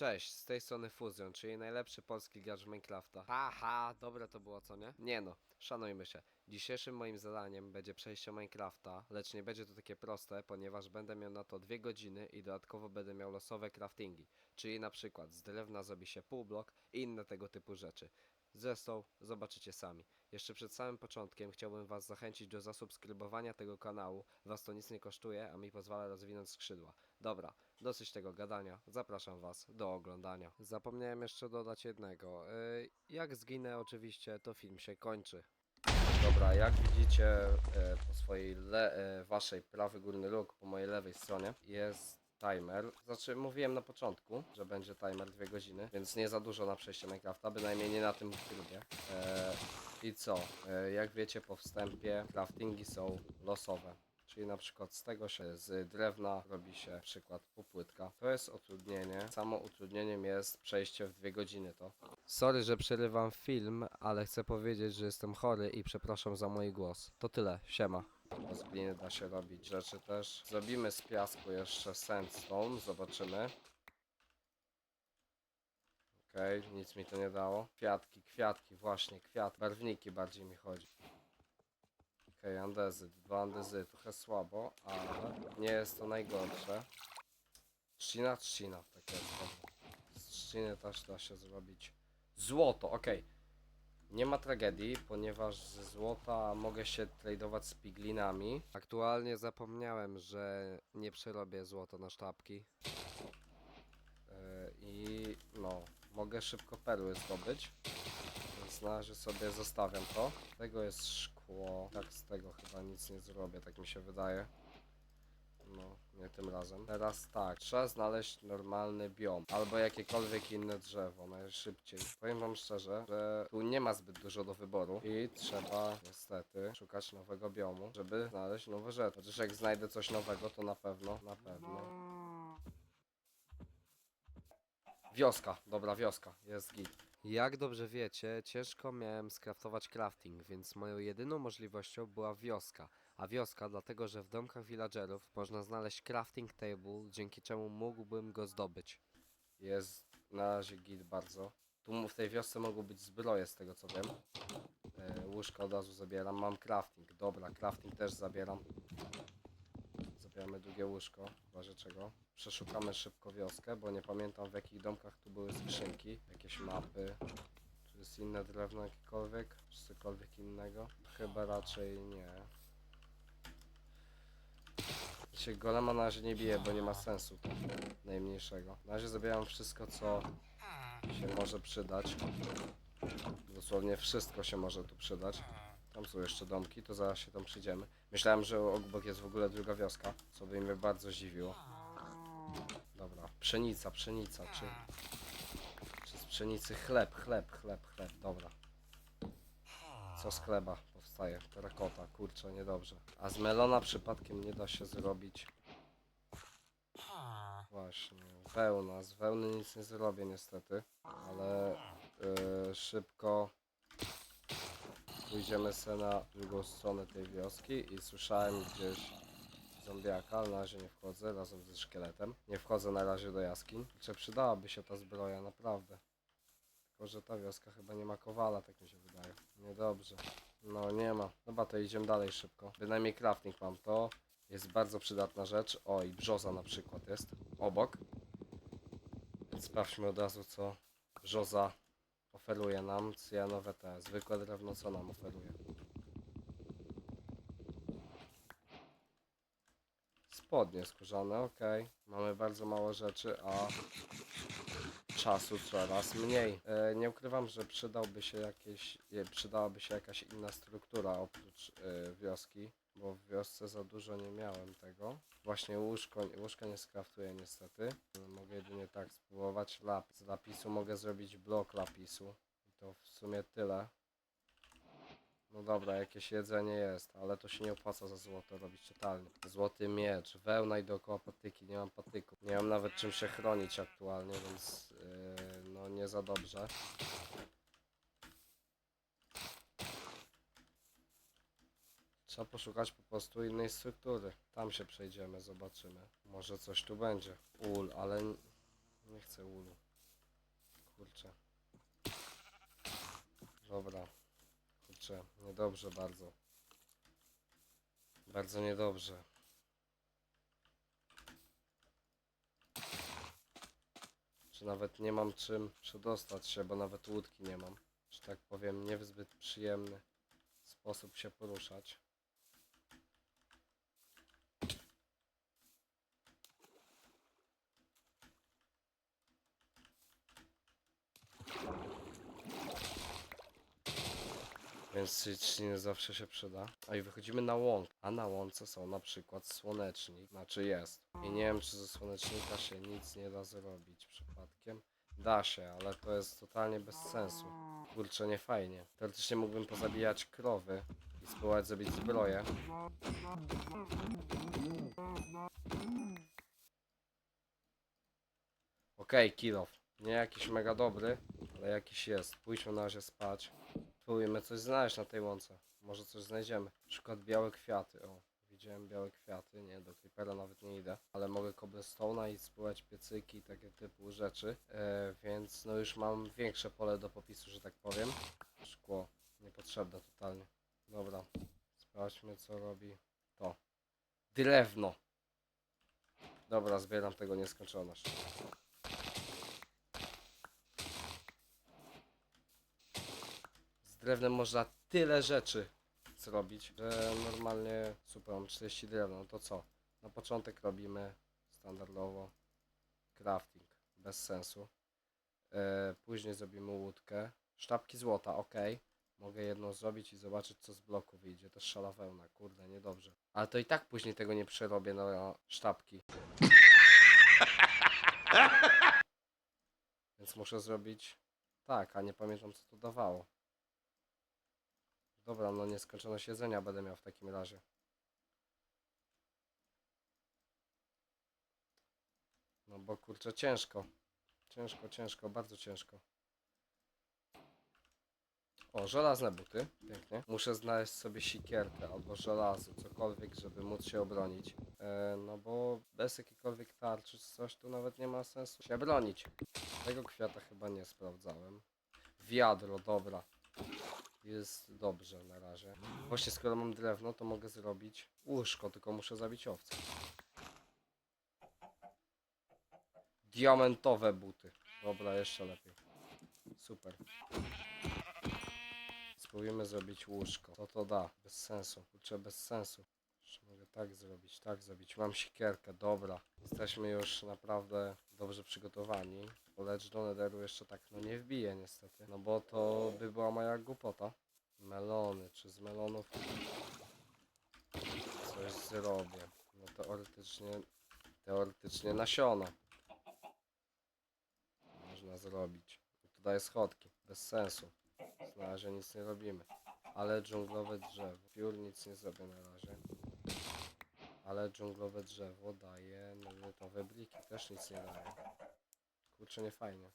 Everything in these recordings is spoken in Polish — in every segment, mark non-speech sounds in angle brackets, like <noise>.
Cześć, z tej strony Fuzion, czyli najlepszy polski gracz Minecrafta. Haha, dobre to było, co nie? Nie no, szanujmy się. Dzisiejszym moim zadaniem będzie przejście Minecrafta, lecz nie będzie to takie proste, ponieważ będę miał na to dwie godziny i dodatkowo będę miał losowe craftingi. Czyli na przykład z drewna zrobi się półblok i inne tego typu rzeczy. Zresztą zobaczycie sami. Jeszcze przed samym początkiem chciałbym Was zachęcić do zasubskrybowania tego kanału. Was to nic nie kosztuje, a mi pozwala rozwinąć skrzydła. Dobra, dosyć tego gadania. Zapraszam Was do oglądania. Zapomniałem jeszcze dodać jednego. Yy, jak zginę oczywiście, to film się kończy. Dobra, jak widzicie e, po swojej le, e, waszej prawy górny róg, po mojej lewej stronie jest timer. Znaczy mówiłem na początku, że będzie timer 2 godziny, więc nie za dużo na przejście Minecrafta, bynajmniej nie na tym trybie. I co? Jak wiecie po wstępie craftingi są losowe. Czyli na przykład z tego się z drewna robi się przykład półpłytka. To jest utrudnienie. Samo utrudnieniem jest przejście w dwie godziny to. Sorry, że przerywam film, ale chcę powiedzieć, że jestem chory i przepraszam za mój głos. To tyle, siema. Z gliny da się robić rzeczy też. Zrobimy z piasku jeszcze sandstone, zobaczymy. Okej, nic mi to nie dało. Kwiatki, kwiatki, właśnie, kwiat. Barwniki bardziej mi chodzi. Okej, andezyt, dwa andezy, trochę słabo, ale nie jest to najgorsze. Trzcina, trzcina, tak jest. Z trzciny też da się zrobić. Złoto, okej. Nie ma tragedii, ponieważ ze złota mogę się tradować z piglinami. Aktualnie zapomniałem, że nie przerobię złoto na sztabki. Yy, I no, mogę szybko perły zdobyć. Więc sobie zostawiam to. Tego jest szkło. Tak, z tego chyba nic nie zrobię, tak mi się wydaje. No, nie tym razem. Teraz tak, trzeba znaleźć normalny biom, albo jakiekolwiek inne drzewo, najszybciej. Powiem wam szczerze, że tu nie ma zbyt dużo do wyboru i trzeba niestety szukać nowego biomu, żeby znaleźć nowe rzeczy. Chociaż jak znajdę coś nowego, to na pewno, na pewno. Wioska, dobra wioska, jest git. Jak dobrze wiecie, ciężko miałem skraftować crafting, więc moją jedyną możliwością była wioska. A wioska dlatego, że w domkach villagerów można znaleźć crafting table, dzięki czemu mógłbym go zdobyć. Jest na razie git bardzo. Tu w tej wiosce mogą być zbroje z tego co wiem. E, łóżko od razu zabieram. Mam crafting. Dobra, crafting też zabieram. Zabieramy drugie łóżko, w razie czego. Przeszukamy szybko wioskę, bo nie pamiętam w jakich domkach tu były skrzynki. Jakieś mapy. Czy jest inne drewno jakiekolwiek? Czy cokolwiek innego? Chyba raczej nie. Się golema na razie nie bije, bo nie ma sensu to najmniejszego. Na razie zabieram wszystko, co się może przydać. Dosłownie wszystko się może tu przydać. Tam są jeszcze domki, to zaraz się tam przyjdziemy. Myślałem, że obok jest w ogóle druga wioska, co by mnie bardzo zdziwiło. Dobra, pszenica, pszenica, czy... Czy z pszenicy chleb, chleb, chleb, chleb, dobra. Co z chleba powstaje? Terakota, kurczę, niedobrze. A z melona przypadkiem nie da się zrobić. Właśnie, wełna. Z wełny nic nie zrobię niestety, ale yy, szybko pójdziemy sobie na drugą stronę tej wioski i słyszałem gdzieś zombiaka, ale na razie nie wchodzę razem ze szkieletem. Nie wchodzę na razie do jaskiń. Czy przydałaby się ta zbroja, naprawdę. Tylko, że ta wioska chyba nie ma kowala, tak mi się wydaje. Niedobrze. No nie ma. Dobra, to idziemy dalej szybko. Bynajmniej crafting mam. To jest bardzo przydatna rzecz. O, i brzoza na przykład jest obok. Więc sprawdźmy od razu, co brzoza oferuje nam. Cyjanowe te zwykłe drewno, co nam oferuje. Spodnie skórzane, ok. Mamy bardzo mało rzeczy, a czasu coraz mniej. E, nie ukrywam, że przydałby się jakieś, przydałaby się jakaś inna struktura oprócz e, wioski, bo w wiosce za dużo nie miałem tego. Właśnie łóżko, łóżka nie skraftuję niestety. Mogę jedynie tak spróbować. Lap, z lapisu mogę zrobić blok lapisu. I to w sumie tyle. No dobra, jakieś jedzenie jest, ale to się nie opłaca za złoto robić totalnie. Złoty miecz, wełna i dookoła patyki, nie mam patyku. Nie mam nawet czym się chronić aktualnie, więc yy, no nie za dobrze. Trzeba poszukać po prostu innej struktury. Tam się przejdziemy, zobaczymy. Może coś tu będzie. Ul, ale nie chcę ulu. kurczę. Dobra. Kurczę, niedobrze bardzo. Bardzo niedobrze. Czy nawet nie mam czym przedostać się, bo nawet łódki nie mam. Że tak powiem, nie w zbyt przyjemny sposób się poruszać. Więc śliny zawsze się przyda. A i wychodzimy na łąk. A na łące są na przykład słonecznik. Znaczy jest. I nie wiem czy ze słonecznika się nic nie da zrobić przypadkiem. Da się, ale to jest totalnie bez sensu. Kurczę, nie fajnie. Teoretycznie mógłbym pozabijać krowy i spróbować zrobić zbroję. Okej, off. Nie jakiś mega dobry, ale jakiś jest. Pójdźmy na razie spać. Spróbujmy coś znaleźć na tej łące. Może coś znajdziemy. Na przykład białe kwiaty. O, widziałem białe kwiaty. Nie, do creepera nawet nie idę. Ale mogę cobblestone'a i spróbować piecyki i takie typu rzeczy. E, więc no już mam większe pole do popisu, że tak powiem. Szkło. Niepotrzebne totalnie. Dobra. Sprawdźmy co robi to. Drewno. Dobra, zbieram tego nieskończoność. Drewnem można tyle rzeczy zrobić, że normalnie super, mam 40 drewna, no to co? Na początek robimy standardowo crafting, bez sensu. E, później zrobimy łódkę. Sztabki złota, ok. Mogę jedną zrobić i zobaczyć co z bloku wyjdzie. To szala wełna, kurde, niedobrze. Ale to i tak później tego nie przerobię na sztabki. <laughs> Więc muszę zrobić tak, a nie pamiętam co to dawało. Dobra, no nieskończoność jedzenia będę miał w takim razie. No bo kurczę ciężko. Ciężko, ciężko, bardzo ciężko. O, żelazne buty. Pięknie. Muszę znaleźć sobie sikierkę albo żelazo, cokolwiek, żeby móc się obronić. E, no bo bez jakiejkolwiek tarczy czy coś tu nawet nie ma sensu się bronić. Tego kwiata chyba nie sprawdzałem. Wiadro, dobra. Jest dobrze na razie. Właśnie skoro mam drewno, to mogę zrobić łóżko, tylko muszę zabić owce. Diamentowe buty. Dobra, jeszcze lepiej. Super. Spróbujemy zrobić łóżko. Co to da? Bez sensu. Kurczę, bez sensu. Jeszcze mogę tak zrobić, tak zrobić. Mam sikierkę, dobra. Jesteśmy już naprawdę dobrze przygotowani. Lecz do Netheru jeszcze tak no nie wbiję niestety. No bo to by była moja głupota. Melony, czy z melonów coś zrobię? No teoretycznie, teoretycznie nasiona. Można zrobić. To daje schodki, bez sensu. Na razie nic nie robimy. Ale dżunglowe drzewo. Piór nic nie zrobię na razie. Ale dżunglowe drzewo daje nowe bliki, też nic nie daje. Kurczę, nie fajnie.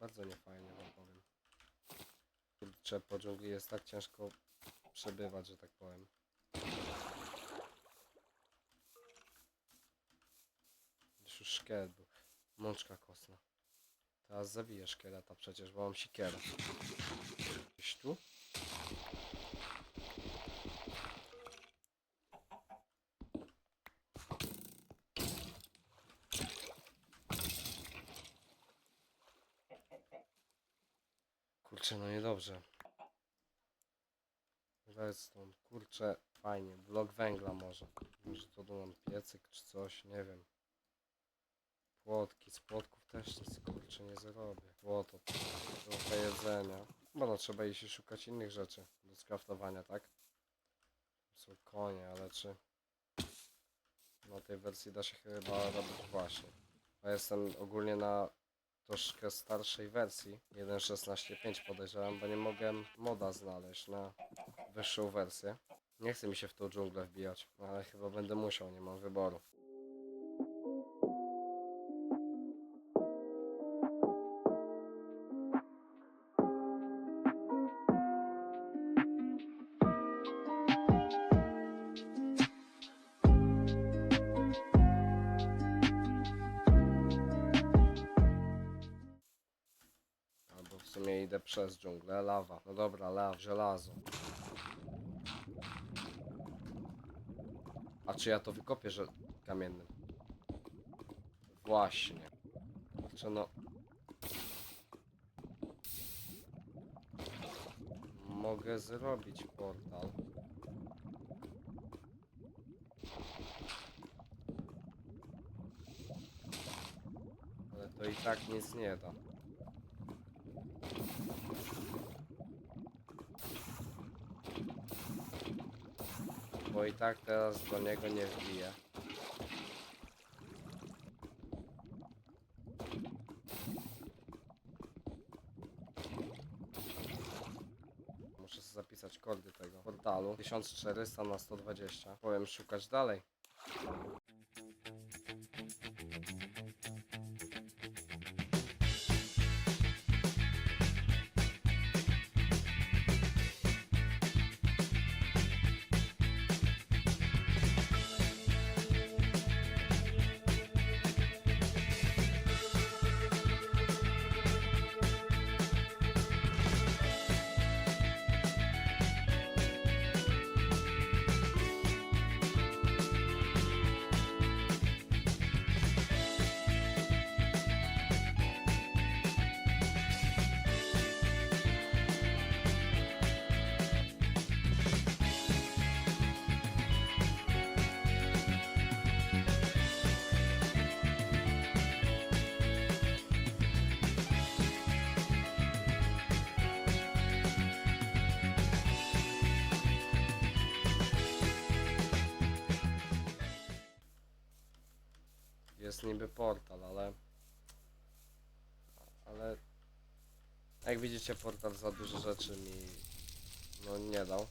Bardzo nie fajnie wam powiem. Kurczę, po dżungli jest tak ciężko przebywać, że tak powiem. Gdzieś już szkielet był. Mączka kostna. Teraz zabiję szkieleta przecież, bo mam sikierę. Gdzieś tu? Niedobrze. Redstone, kurczę, fajnie. Blok węgla może. Może to dodam piecyk czy coś, nie wiem. Płotki, z płotków też nic kurczę nie zarobię. Złoto, trochę jedzenia. Bo no trzeba iść szukać innych rzeczy do skraftowania, tak? Są konie, ale czy na tej wersji da się chyba robić właśnie. A jestem ogólnie na troszkę starszej wersji 1.16.5 podejrzewam, bo nie mogłem moda znaleźć na wyższą wersję. Nie chce mi się w tą dżunglę wbijać, ale chyba będę musiał, nie mam wyboru. Przez dżunglę. Lawa. No dobra, lawa, żelazo. A czy ja to wykopię, że kamiennym? Właśnie. Kurczę, no. Mogę zrobić portal. Ale to i tak nic nie da. Bo i tak teraz do niego nie wbiję. Muszę sobie zapisać kordy tego portalu. 1400 na 120. Powiem szukać dalej. Jest niby portal, ale... Ale... Jak widzicie, portal za dużo rzeczy mi... No nie dał.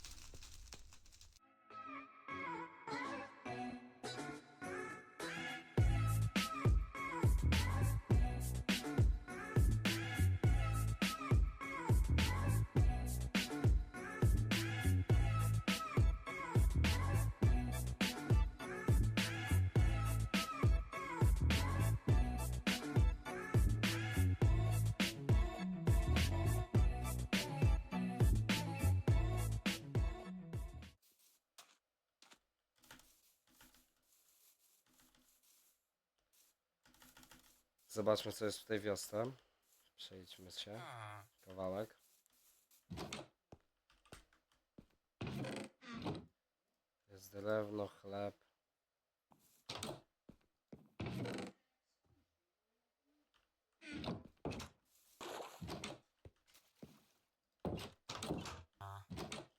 Zobaczmy, co jest w tej wiosce. Przejdźmy się. Kawałek. Jest drewno, chleb.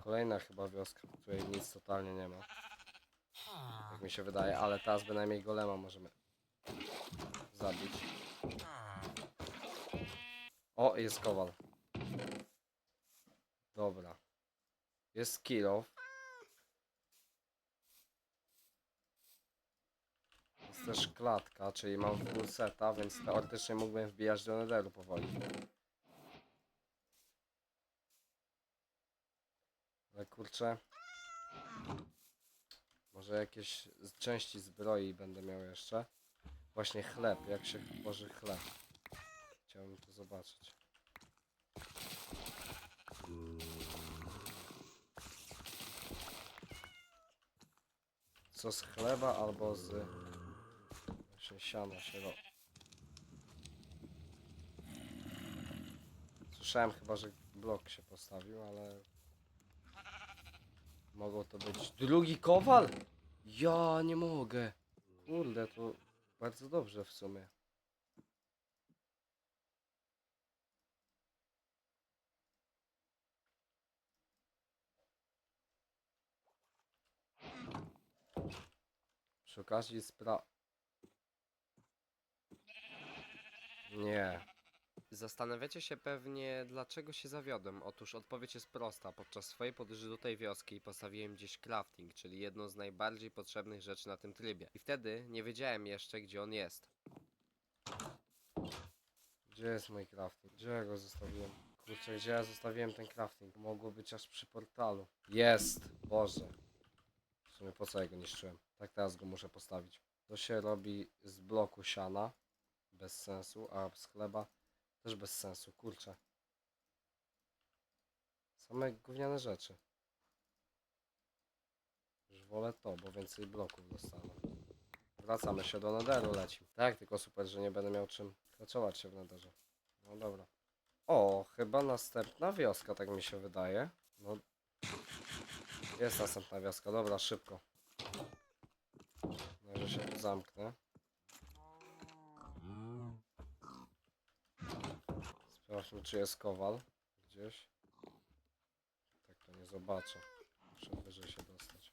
Kolejna chyba wioska, w której nic totalnie nie ma. Tak mi się wydaje, ale teraz bynajmniej golema możemy zabić. O, jest kowal. Dobra. Jest kill off. Jest też klatka, czyli mam full seta, więc teoretycznie mógłbym wbijać do netheru powoli. Ale kurczę. Może jakieś części zbroi będę miał jeszcze. Właśnie chleb, jak się tworzy chleb. Chciałbym to zobaczyć. Co z chleba albo z właśnie siana się ro... Słyszałem chyba, że blok się postawił, ale mogą to być drugi kowal? Ja nie mogę. Kurde, to bardzo dobrze w sumie. Przy okazji spra... Nie. Zastanawiacie się pewnie, dlaczego się zawiodłem. Otóż odpowiedź jest prosta. Podczas swojej podróży do tej wioski postawiłem gdzieś crafting, czyli jedną z najbardziej potrzebnych rzeczy na tym trybie. I wtedy nie wiedziałem jeszcze, gdzie on jest. Gdzie jest mój crafting? Gdzie ja go zostawiłem? Kurczę, gdzie ja zostawiłem ten crafting? Mogło być aż przy portalu. Jest! Boże. W sumie po co ja go niszczyłem? Tak teraz go muszę postawić. To się robi z bloku siana. Bez sensu, a z chleba też bez sensu, kurczę. Same gówniane rzeczy. Już wolę to, bo więcej bloków dostanę. Wracamy się do Netheru, lecimy. Tak, tylko super, że nie będę miał czym pracować się w Netherze. No dobra. O, chyba następna wioska, tak mi się wydaje. No. Jest następna wioska, dobra, szybko. No, że się tu zamknę. Sprawdźmy, czy jest kowal gdzieś. Tak to nie zobaczę. Muszę wyżej się dostać.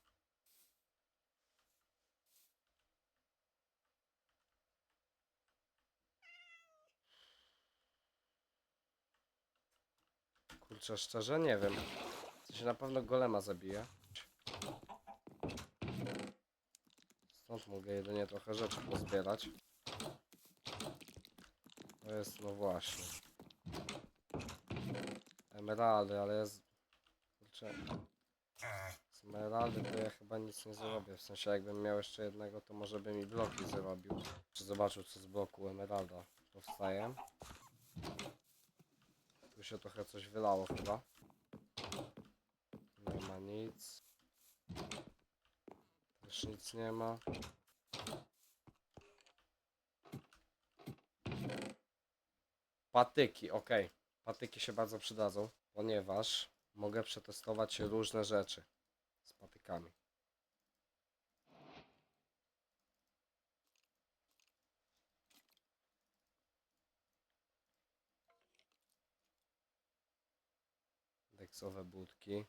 Kurczę, szczerze nie wiem. To się na pewno golema zabije. Stąd mogę jedynie trochę rzeczy pozbierać. To jest, no właśnie. Emeraldy, ale jest... Kurczę... Z emeraldy to ja chyba nic nie zrobię. W sensie jakbym miał jeszcze jednego, to może by mi bloki zrobił. Czy zobaczył co z bloku emeralda powstaje. Tu się trochę coś wylało chyba. Nie ma nic. Też nic nie ma. Patyki, ok. Patyki się bardzo przydadzą, ponieważ mogę przetestować różne rzeczy z patykami. Deksowe budki.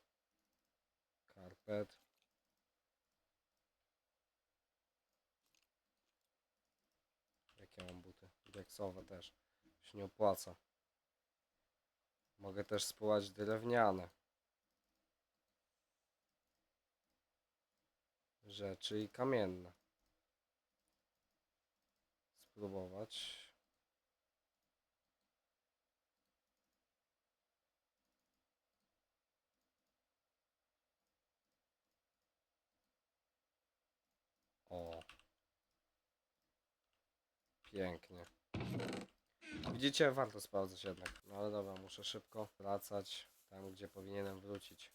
Karpet. Jakie mam buty? Deksowe też. Się nie opłaca. Mogę też spływać drewniane. Rzeczy i kamienne. Spróbować. O. Pięknie. Widzicie, warto sprawdzać jednak. No ale dobra, muszę szybko wracać tam, gdzie powinienem wrócić.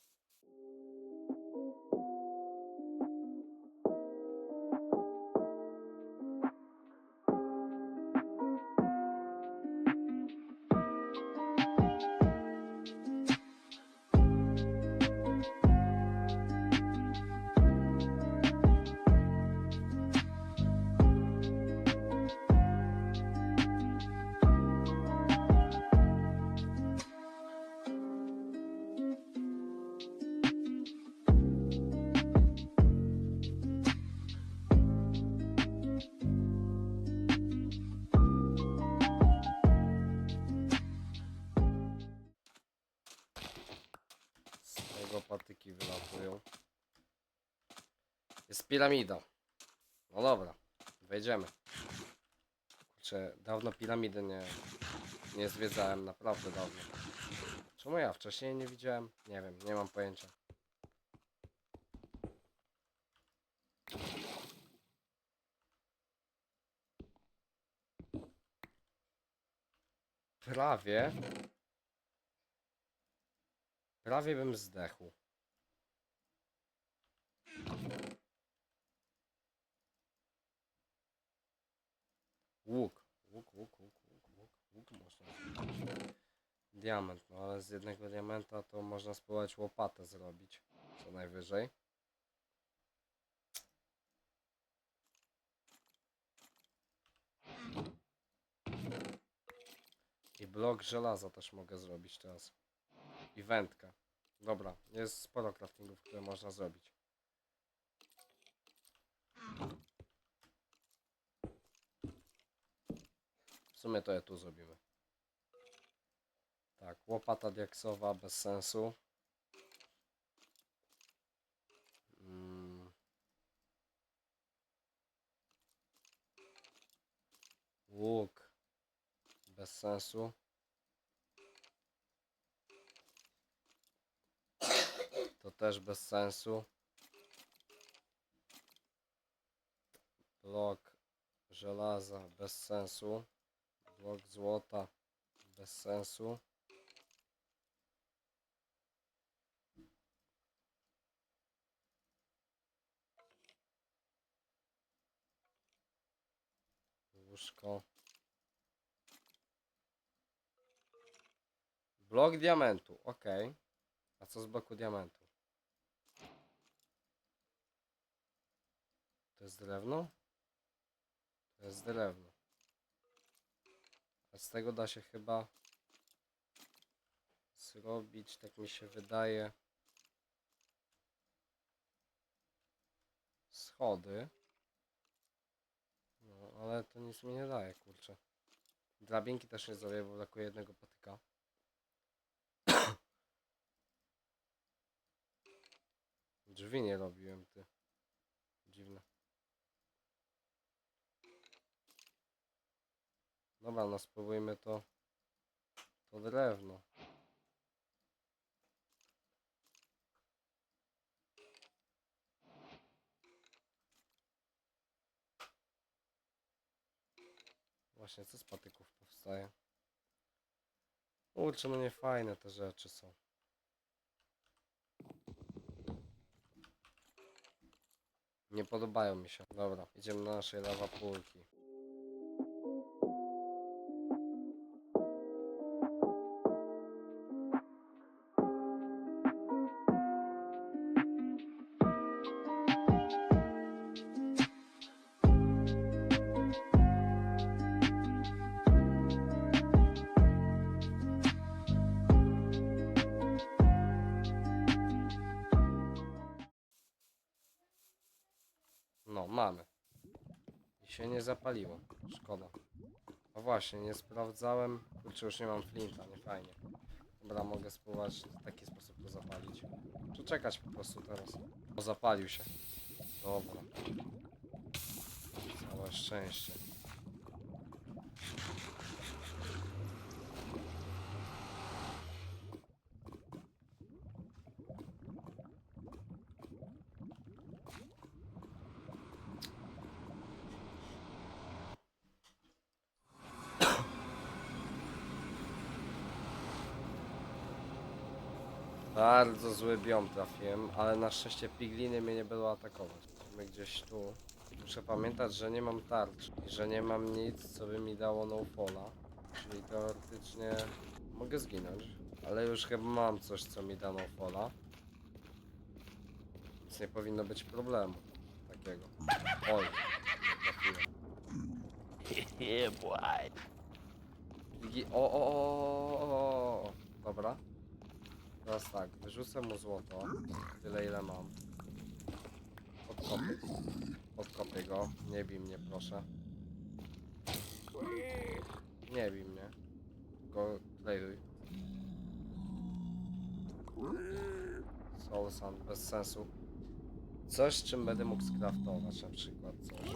Wylatują. Jest piramida. No dobra, wejdziemy. Kurczę, dawno piramidy nie, nie zwiedzałem, naprawdę dawno. Czemu ja wcześniej nie widziałem? Nie wiem, nie mam pojęcia. Prawie. Prawie bym zdechł. Łuk. Łuk, łuk, łuk, łuk, łuk, łuk można. Diament, no ale z jednego diamenta to można spróbować łopatę zrobić. Co najwyżej. I blok żelaza też mogę zrobić teraz. I wędkę. Dobra, jest sporo craftingów, które można zrobić. W sumie to je tu zrobimy. Tak, łopata diaksowa bez sensu. Mm. Łuk bez sensu. To też bez sensu. blok żelaza bez sensu, blok złota bez sensu. Łóżko. Blok diamentu, ok. A co z bloku diamentu? To jest drewno? To jest drewno. A z tego da się chyba zrobić, tak mi się wydaje, schody. No, ale to nic mi nie daje, kurczę. Drabinki też nie zrobię, bo brakuje jednego patyka. <coughs> Drzwi nie robiłem, ty. Dziwne. Dobra, no spróbujmy to. To drewno. Właśnie, co z patyków powstaje? Kurczę, no nie fajne te rzeczy są. Nie podobają mi się. Dobra, idziemy na naszej lawapulki. Zapaliło. Szkoda. A właśnie, nie sprawdzałem. Kurczę, już nie mam flinta, nie fajnie. Dobra, mogę spróbować w taki sposób to zapalić. Czy czekać po prostu teraz? O, zapalił się. Dobra. Całe szczęście. Bardzo zły biom trafiłem, ale na szczęście pigliny mnie nie będą atakować. My gdzieś tu. Muszę pamiętać, że nie mam tarcz i że nie mam nic, co by mi dało no falla. Czyli teoretycznie mogę zginąć, ale już chyba mam coś, co mi da no falla. Więc nie powinno być problemu takiego. Oj, trafiłem. yeah, <laughs> boy. Wigi... O, o, o, o, o, dobra. Teraz tak, wyrzucę mu złoto, tyle ile mam. Podkopię. Podkopię go, nie bij mnie proszę. Nie bij mnie. Go playuj. Soul Sand, bez sensu. Coś, czym będę mógł skraftować, na przykład coś.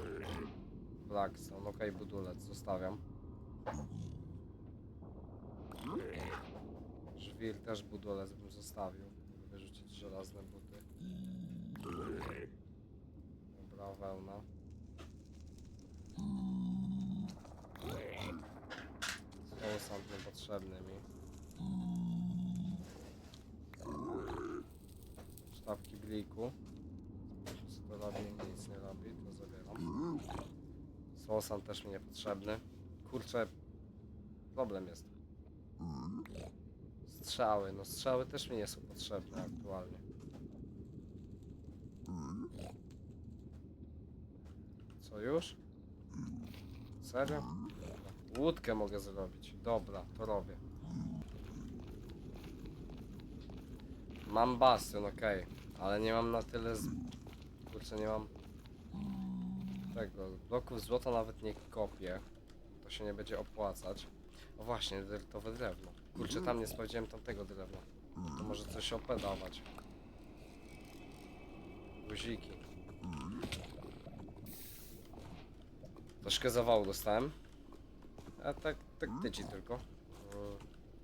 Blackstone, okej, budulec, zostawiam. Żwir też budulec bym zostawił. Wyrzucić żelazne buty. Dobra, wełna. Znowu sąd niepotrzebny mi. Sztabki bliku. Co to robi? Nic nie robi, to zabieram. Sołsan też mi niepotrzebny. Kurczę, problem jest. Strzały, no strzały też mi nie są potrzebne aktualnie. Co już? Serio? Łódkę mogę zrobić. Dobra, to robię. Mam bastion, okej. Ale nie mam na tyle z... Kurczę, nie mam... Tego, bloków złota nawet nie kopię. To się nie będzie opłacać. O właśnie, dyrtowe drewno. Kurczę, tam nie sprawdziłem tamtego drewna. To może coś OP dawać. Guziki. Troszkę zawału dostałem. A tak, tak tyci tylko.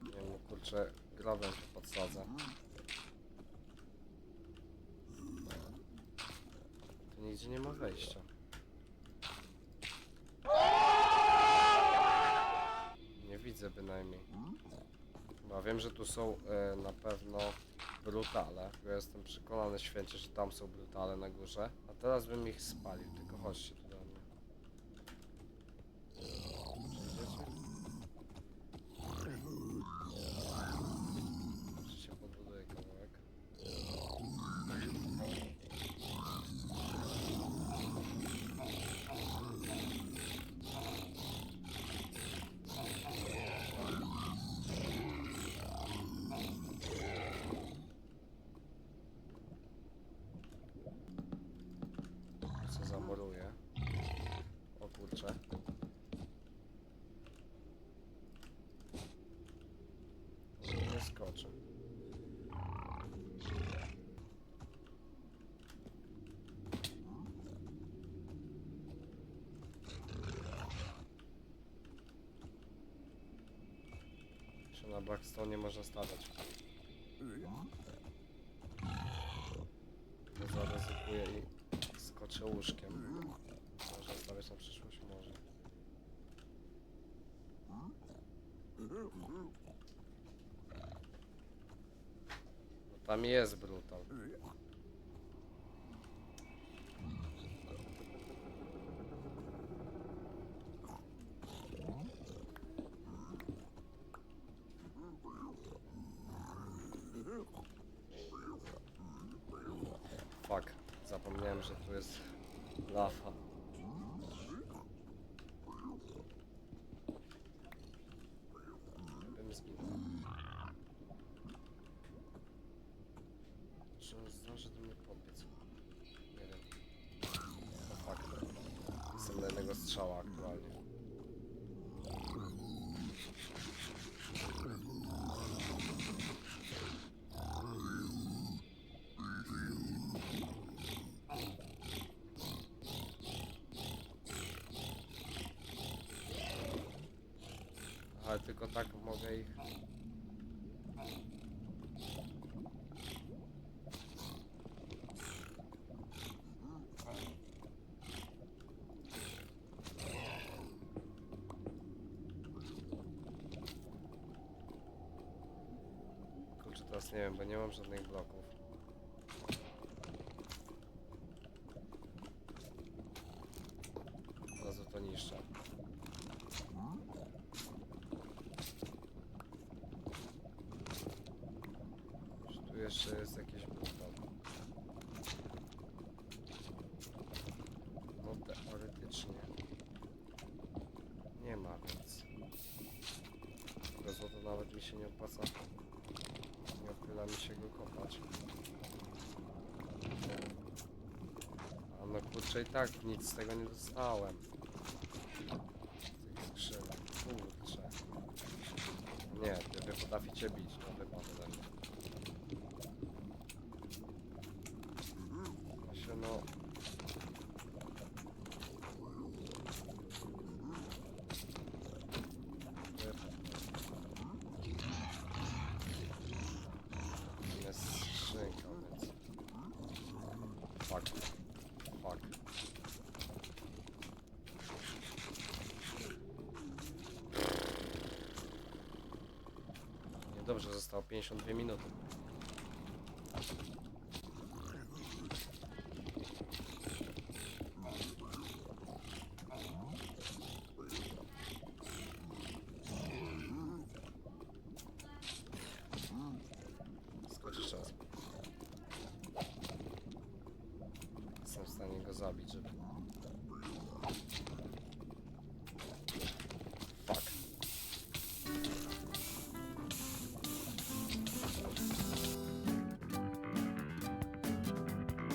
Nie wiem, kurczę, grabem się podsadzę. Tu nigdzie nie ma wejścia. Nie widzę bynajmniej. No wiem, że tu są e, na pewno brutale. Ja jestem przekonany święcie, że tam są brutale na górze. A teraz bym ich spalił, tylko chodźcie tu do mnie. skoczy. Na Blackstone nie można stawiać. Bo zaryzykuję i skoczę łóżkiem. Może stawiać na przyszłość, może. No tam jest brutal. Fuck, zapomniałem, że tu jest lawa. Bym zginął. Czy on zdąży do mnie podbiec? Nie wiem. No fuck. Jestem na jednego strzała aktualnie. Ale tylko ich... Kurczę, teraz nie wiem, bo nie mam żadnych bloków. Od to niszczę. Czy tu jeszcze jest jakieś brutal? No teoretycznie nie ma, więc tego złota nawet mi się nie opłaca. Nie opyla mi się go kopać. A kurczę i tak nic z tego nie dostałem. Z tych skrzynek. Kurczę. Nie, wy wy potraficie bić, no chyba ode mnie. Się no... Jest skrzynka, więc... Fuck. Niedobrze, zostało 52 minuty.